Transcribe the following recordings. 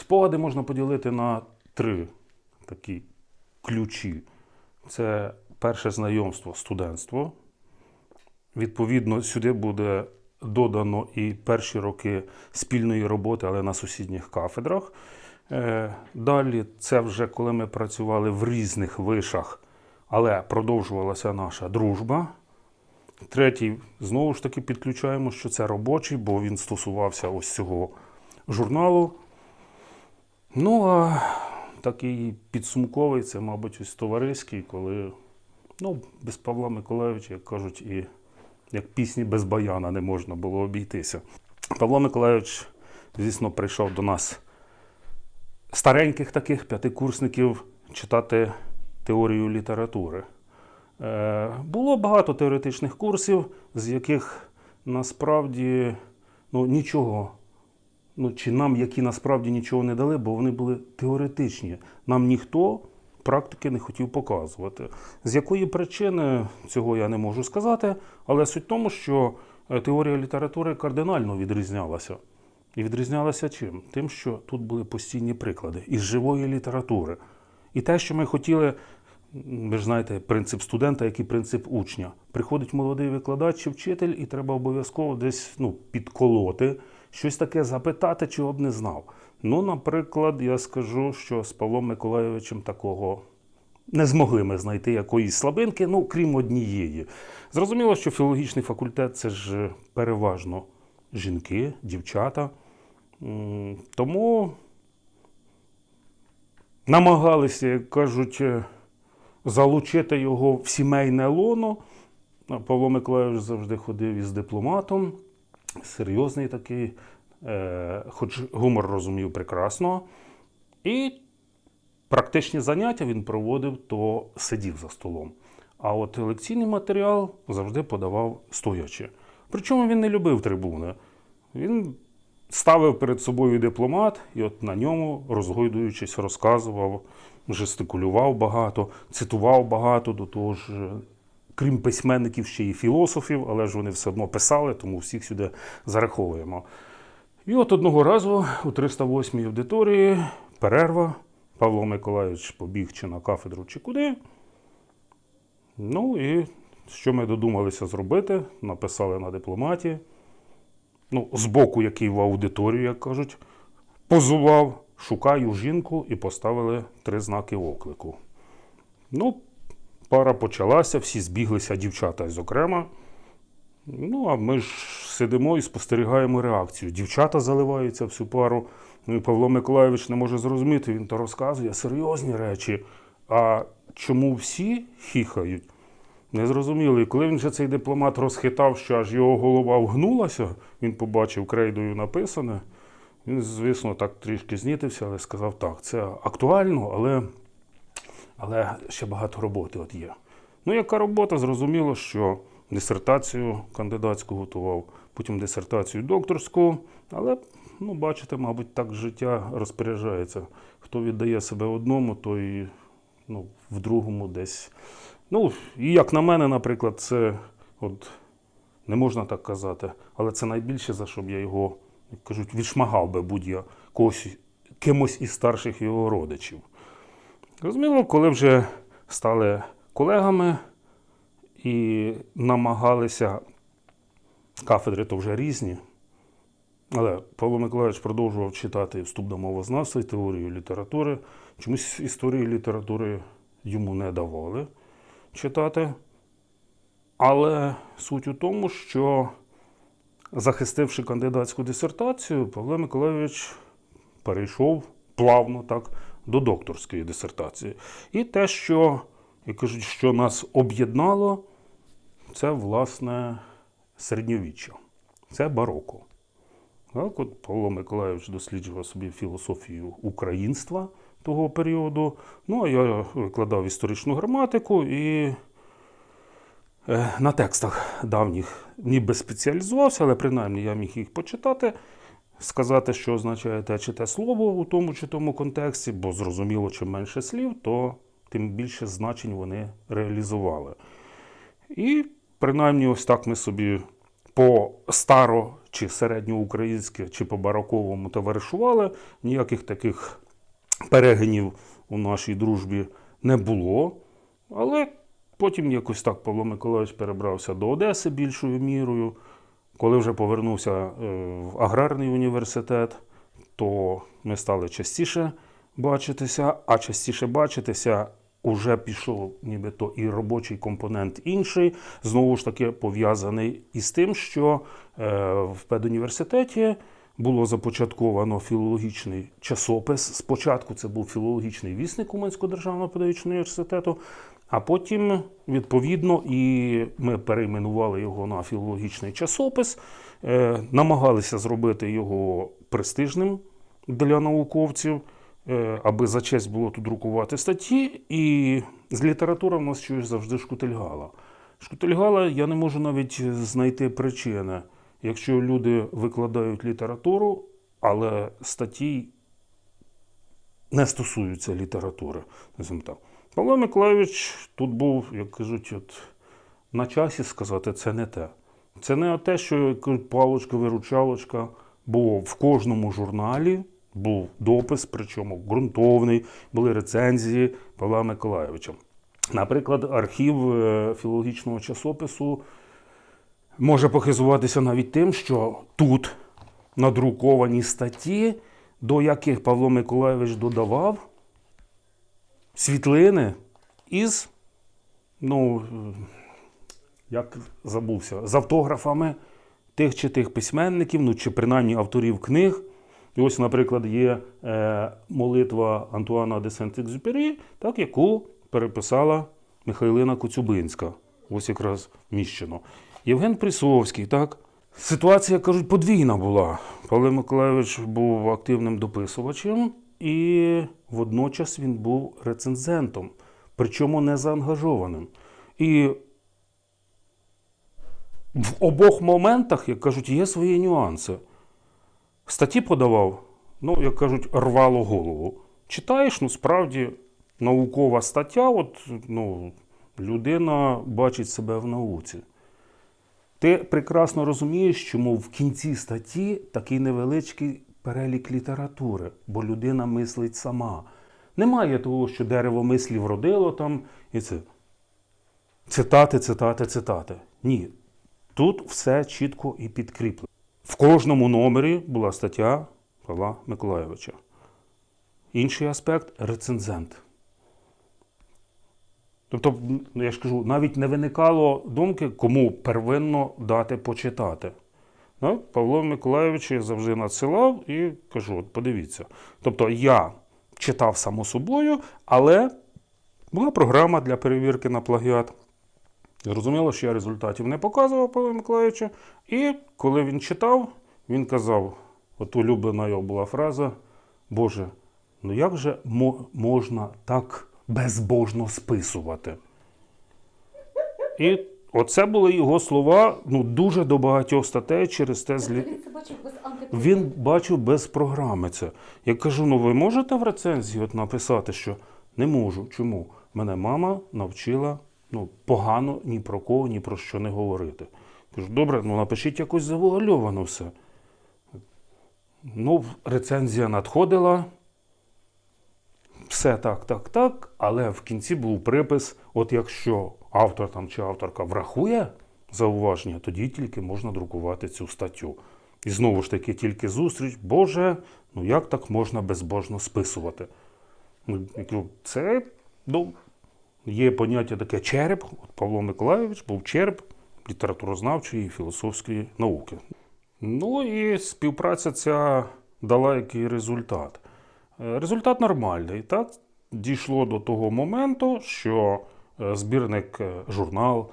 Спогади можна поділити на три такі ключі. Це перше знайомство, студентство. Відповідно, сюди буде додано і перші роки спільної роботи, але на сусідніх кафедрах. Е, Далі це вже коли ми працювали в різних вишах, але продовжувалася наша дружба. Третій, знову ж таки, підключаємо, що це робочий, бо він стосувався ось цього журналу. Ну, а такий підсумковий, це, мабуть, ось товариський, коли ну, без Павла Миколайовича, як кажуть, і як пісні без баяна не можна було обійтися. Павло Миколайович, звісно, прийшов до нас стареньких таких п'ятикурсників читати теорію літератури. Е, було багато теоретичних курсів, з яких насправді ну, нічого, ну, чи нам, які насправді нічого не дали, бо вони були теоретичні. Нам ніхто практики не хотів показувати. З якої причини цього я не можу сказати, але суть в тому, що е, теорія літератури кардинально відрізнялася. І відрізнялася чим? Тим, що тут були постійні приклади із живої літератури. І те, що ми хотіли, ви ж знаєте, принцип студента, як і принцип учня. Приходить молодий викладач чи вчитель, і треба обов'язково десь ну, підколоти, щось таке запитати, чого б не знав. Ну, наприклад, я скажу, що з Павлом Миколайовичем такого не змогли ми знайти якоїсь слабинки, ну, крім однієї. Зрозуміло, що філологічний факультет це ж переважно жінки, дівчата. Тому намагалися, як кажуть, залучити його в сімейне лоно. Павло Миколайович завжди ходив із дипломатом, серйозний такий, е, хоч гумор розумів прекрасно. І практичні заняття він проводив, то сидів за столом. А от лекційний матеріал завжди подавав стоячи. Причому він не любив трибуни. Він ставив перед собою дипломат і от на ньому, розгойдуючись, розказував, жестикулював багато, цитував багато, до того ж, е, крім письменників, ще й філософів, але ж вони все одно писали, тому всіх сюди зараховуємо. І от одного разу у 308-й аудиторії перерва. Павло Миколайович побіг чи на кафедру, чи куди. Ну і що ми додумалися зробити? Написали на дипломаті. Ну, з боку, який в аудиторію, як кажуть, позував, шукаю жінку і поставили три знаки оклику. Ну, пара почалася, всі збіглися, дівчата, зокрема. Ну, а ми ж сидимо і спостерігаємо реакцію. Дівчата заливаються всю пару. Ну і Павло Миколайович не може зрозуміти, він то розказує серйозні речі. А чому всі хіхають? Не зрозуміло. І коли він вже цей дипломат розхитав, що аж його голова вгнулася, він побачив крейдою написане. Він, звісно, так трішки знітився, але сказав: так, це актуально, але, але ще багато роботи от є. Ну, яка робота? Зрозуміло, що дисертацію кандидатську готував, потім дисертацію докторську, але, ну, бачите, мабуть, так життя розпоряджається. Хто віддає себе одному, той ну, в другому десь. Ну, і як на мене, наприклад, це от, не можна так казати, але це найбільше, за що б я його, як кажуть, відшмагав би будь-я когось, кимось із старших його родичів. Розуміло, коли вже стали колегами і намагалися, кафедри то вже різні, але Павло Миколаївич продовжував читати вступ до мовознавства і теорію літератури. Чомусь історії літератури йому не давали читати. Але суть у тому, що захистивши кандидатську дисертацію, Павло Миколайович перейшов плавно так до докторської дисертації. І те, що, як кажуть, що нас об'єднало, це власне середньовіччя, це бароко. Так, от Павло Миколайович досліджував собі філософію українства того періоду. Ну, а я викладав історичну граматику і на текстах давніх ніби спеціалізувався, але принаймні я міг їх почитати, сказати, що означає те чи те слово у тому чи тому контексті, бо зрозуміло, чим менше слів, то тим більше значень вони реалізували. І принаймні ось так ми собі по старо чи середньоукраїнськи, чи по бароковому товаришували. Ніяких таких перегинів у нашій дружбі не було. Але потім якось так Павло Миколаївич перебрався до Одеси більшою мірою. Коли вже повернувся е, в аграрний університет, то ми стали частіше бачитися, а частіше бачитися уже пішов нібито і робочий компонент інший, знову ж таки пов'язаний із тим, що е, в педуніверситеті було започатковано філологічний часопис. Спочатку це був філологічний вісник Уманського державного педагогічного університету, а потім, відповідно, і ми перейменували його на філологічний часопис, е, намагалися зробити його престижним для науковців, е, аби за честь було тут друкувати статті. І з літератури в нас щось завжди шкутильгала. Шкутильгала я не можу навіть знайти причини, якщо люди викладають літературу, але статті не стосуються літератури. так. Павло Миколаївич тут був, як кажуть, от, на часі сказати, це не те. Це не те, що як кажуть, палочка, виручалочка, бо в кожному журналі був допис, причому ґрунтовний, були рецензії Павла Миколаївича. Наприклад, архів е, філологічного часопису може похизуватися навіть тим, що тут надруковані статті, до яких Павло Миколаївич додавав світлини із, ну, як забувся, з автографами тих чи тих письменників, ну чи принаймні авторів книг. І ось, наприклад, є е, молитва Антуана де Сент-Екзюпері, так, яку переписала Михайлина Коцюбинська. Ось якраз міщено. Євген Присовський, так. Ситуація, кажуть, подвійна була. Павло Миколаївич був активним дописувачем, і водночас він був рецензентом, причому не заангажованим. І в обох моментах, як кажуть, є свої нюанси. Статті подавав, ну, як кажуть, рвало голову. Читаєш, ну справді наукова стаття, от, ну, людина бачить себе в науці. Ти прекрасно розумієш, чому в кінці статті такий невеличкий перелік літератури, бо людина мислить сама. Немає того, що дерево мислів родило там і це. Цитати, цитати, цитати. Ні. Тут все чітко і підкріплено. В кожному номері була стаття Павла Миколайовича. Інший аспект рецензент. Тобто, я ж кажу, навіть не виникало думки, кому первинно дати почитати. Павло Миколайович завжди надсилав і кажу: от подивіться. Тобто я читав само собою, але була програма для перевірки на плагіат. Зрозуміло, що я результатів не показував Павлу Миколаївичу. І коли він читав, він казав: от улюблена його була фраза: Боже, ну як же мо- можна так безбожно списувати? І оце були його слова ну, дуже до багатьох статей через те злі. Він це бачив без. Він бачив без програми це. Я кажу: ну ви можете в рецензії от написати, що не можу. Чому? Мене мама навчила ну, погано ні про кого, ні про що не говорити. Кажу, добре, ну напишіть якось завуальовано все. Ну, рецензія надходила. Все так, так, так. Але в кінці був припис: от якщо автор там чи авторка врахує зауваження, тоді тільки можна друкувати цю статтю. І знову ж таки, тільки зустріч, Боже, ну як так можна безбожно списувати? Ну, Це ну, є поняття таке череп. От Павло Миколайович був череп літературознавчої і філософської науки. Ну і співпраця ця дала який результат. Е, Результат нормальний. Так дійшло до того моменту, що е, збірник е, журнал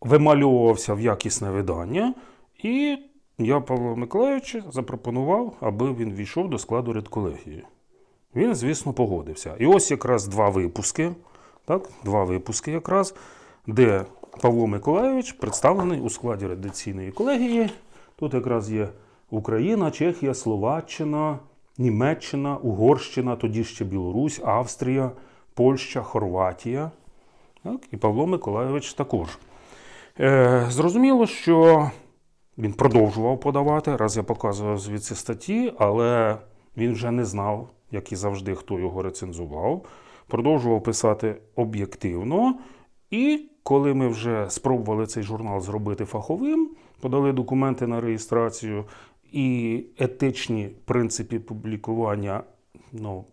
вимальовувався в якісне видання, і я Павло Миколаївичу запропонував, аби він війшов до складу редколегії. Він, звісно, погодився. І ось якраз два випуски, так, два випуски якраз, де Павло Миколайович представлений у складі редакційної колегії. Тут якраз є Україна, Чехія, Словаччина, Німеччина, Угорщина, тоді ще Білорусь, Австрія, Польща, Хорватія. Так, і Павло Миколайович також. Е, зрозуміло, що він продовжував подавати, раз я показував звідси статті, але він вже не знав, як і завжди, хто його рецензував. Продовжував писати об'єктивно. І коли ми вже спробували цей журнал зробити фаховим, подали документи на реєстрацію, і етичні принципи публікування ну,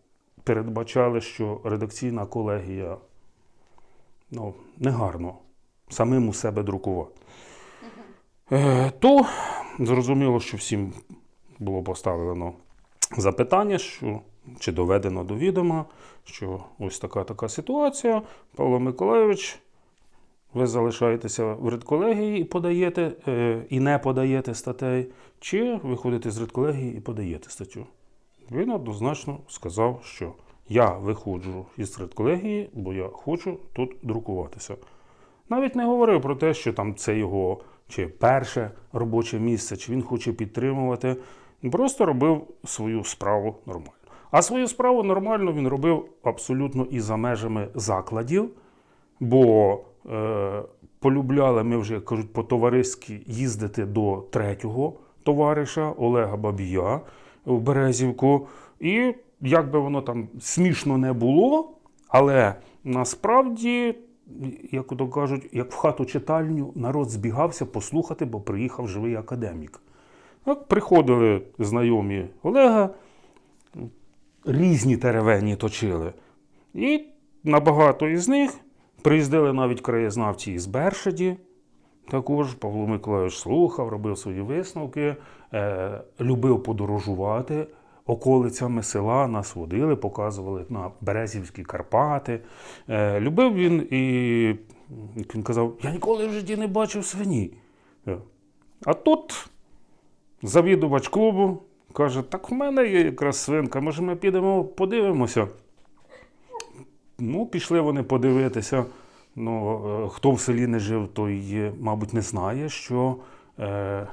передбачали, що редакційна колегія ну, негарно самим у себе друкувати. Е, то зрозуміло, що всім було поставлено запитання, що чи доведено до відома, що ось така така ситуація. Павло Миколайович, ви залишаєтеся в редколегії і подаєте, е, і не подаєте статей, чи виходите з редколегії і подаєте статтю. Він однозначно сказав, що я виходжу із редколегії, бо я хочу тут друкуватися. Навіть не говорив про те, що там це його чи перше робоче місце, чи він хоче підтримувати. Просто робив свою справу нормально. А свою справу нормально він робив абсолютно і за межами закладів, бо полюбляли ми вже, кажуть, по-товариськи їздити до третього товариша Олега Бабія в Березівку. І як би воно там смішно не було, але насправді, як то кажуть, як в хату читальню народ збігався послухати, бо приїхав живий академік. Так, приходили знайомі Олега, різні теревені точили. І набагато із них приїздили навіть краєзнавці із Бершаді. Також Павло Миколайович слухав, робив свої висновки, е, любив подорожувати околицями села, нас водили, показували на Березівські Карпати. Е, любив він і як він казав, я ніколи в житті не бачив свині. Е. А тут завідувач клубу каже: так в мене є якраз свинка, може ми підемо подивимося. Ну, пішли вони подивитися. Ну, е, хто в селі не жив, той, е, мабуть, не знає, що е,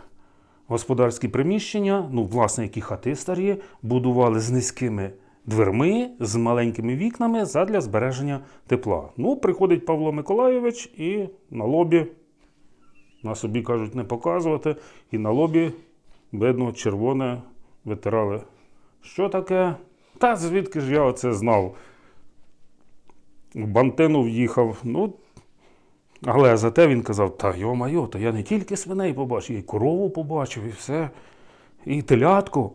господарські приміщення, ну, власне, які хати старі, будували з низькими дверми, з маленькими вікнами задля збереження тепла. Ну, приходить Павло Миколайович і на лобі, на собі кажуть, не показувати, і на лобі видно червоне витирали. Що таке? Та звідки ж я оце знав? В Бантину в'їхав. Ну, але зате він казав: та йо-майо, то я не тільки свиней побачив, я й корову побачив, і все, і телятку.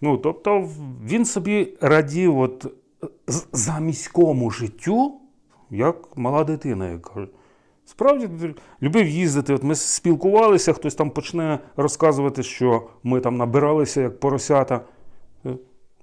Ну, тобто він собі радів от з- заміському життю, як мала дитина, як. Справді любив їздити. От ми спілкувалися, хтось там почне розказувати, що ми там набиралися як поросята.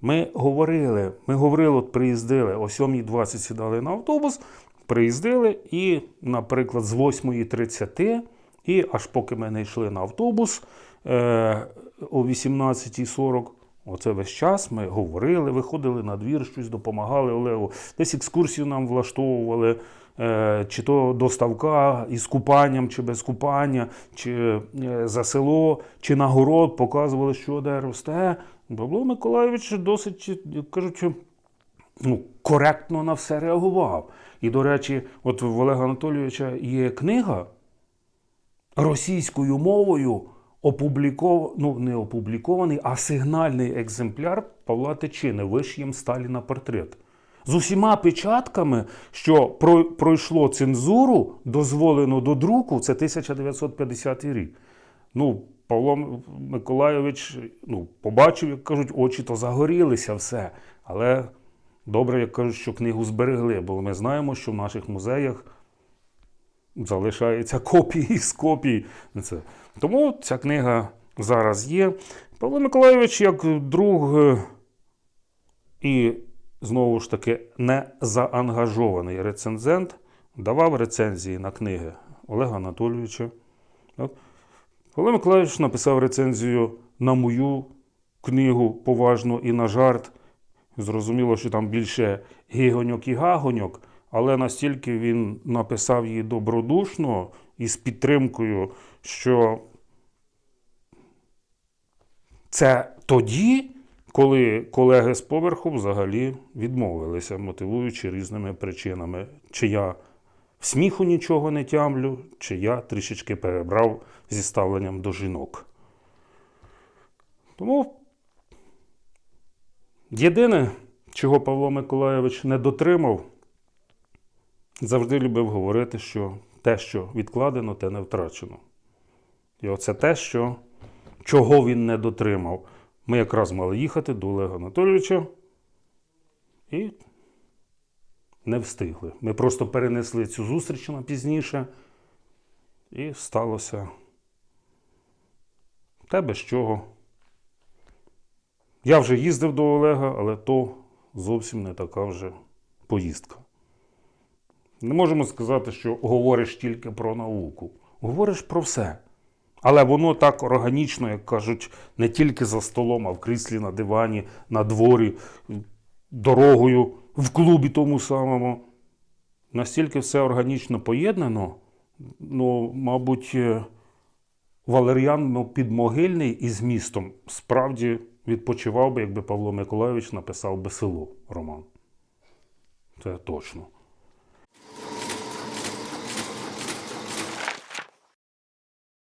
Ми говорили, ми говорили, от приїздили, о 7.20 сідали на автобус, приїздили, і, наприклад, з 8.30 і аж поки ми не йшли на автобус е, о 18.40, оце весь час ми говорили, виходили на двір, щось допомагали Олегу, десь екскурсію нам влаштовували. е, Чи то до ставка із купанням, чи без купання, чи е, за село, чи на город показували, що де росте. Павло Миколайович досить, як кажуть, ну, коректно на все реагував. І, до речі, от в Олега Анатолійовича є книга російською мовою опубліков... ну, не опублікований, а сигнальний екземпляр Павла Тичини вишиєм Сталіна портрет. З усіма печатками, що про- пройшло цензуру, дозволено до друку, це 1950 рік. Ну, Павло Миколайович ну, побачив, як кажуть, очі то загорілися все. Але добре, як кажуть, що книгу зберегли, бо ми знаємо, що в наших музеях залишаються копії з копій. Це. Тому ця книга зараз є. Павло Миколайович, як друг е, і знову ж таки не заангажований рецензент, давав рецензії на книги Олега Анатолійовича. Павло Миколайович написав рецензію на мою книгу поважно і на жарт. Зрозуміло, що там більше гігоньок і гагоньок, але настільки він написав її добродушно і з підтримкою, що це тоді, коли колеги з поверху взагалі відмовилися, мотивуючи різними причинами, чия в сміху нічого не тямлю, чи я трішечки перебрав зі ставленням до жінок. Тому єдине, чого Павло Миколайович не дотримав, завжди любив говорити, що те, що відкладено, те не втрачено. І оце те, що, чого він не дотримав. Ми якраз мали їхати до Олега Анатолійовича і не встигли. Ми просто перенесли цю зустріч на пізніше, і сталося те, без чого. Я вже їздив до Олега, але то зовсім не така вже поїздка. Не можемо сказати, що говориш тільки про науку. Говориш про все. Але воно так органічно, як кажуть, не тільки за столом, а в кріслі на дивані, на дворі, дорогою, в клубі тому самому. Настільки все органічно поєднано, ну, мабуть, е, Валеріан ну, підмогильний із містом справді відпочивав би, якби Павло Миколайович написав би село роман. Це точно.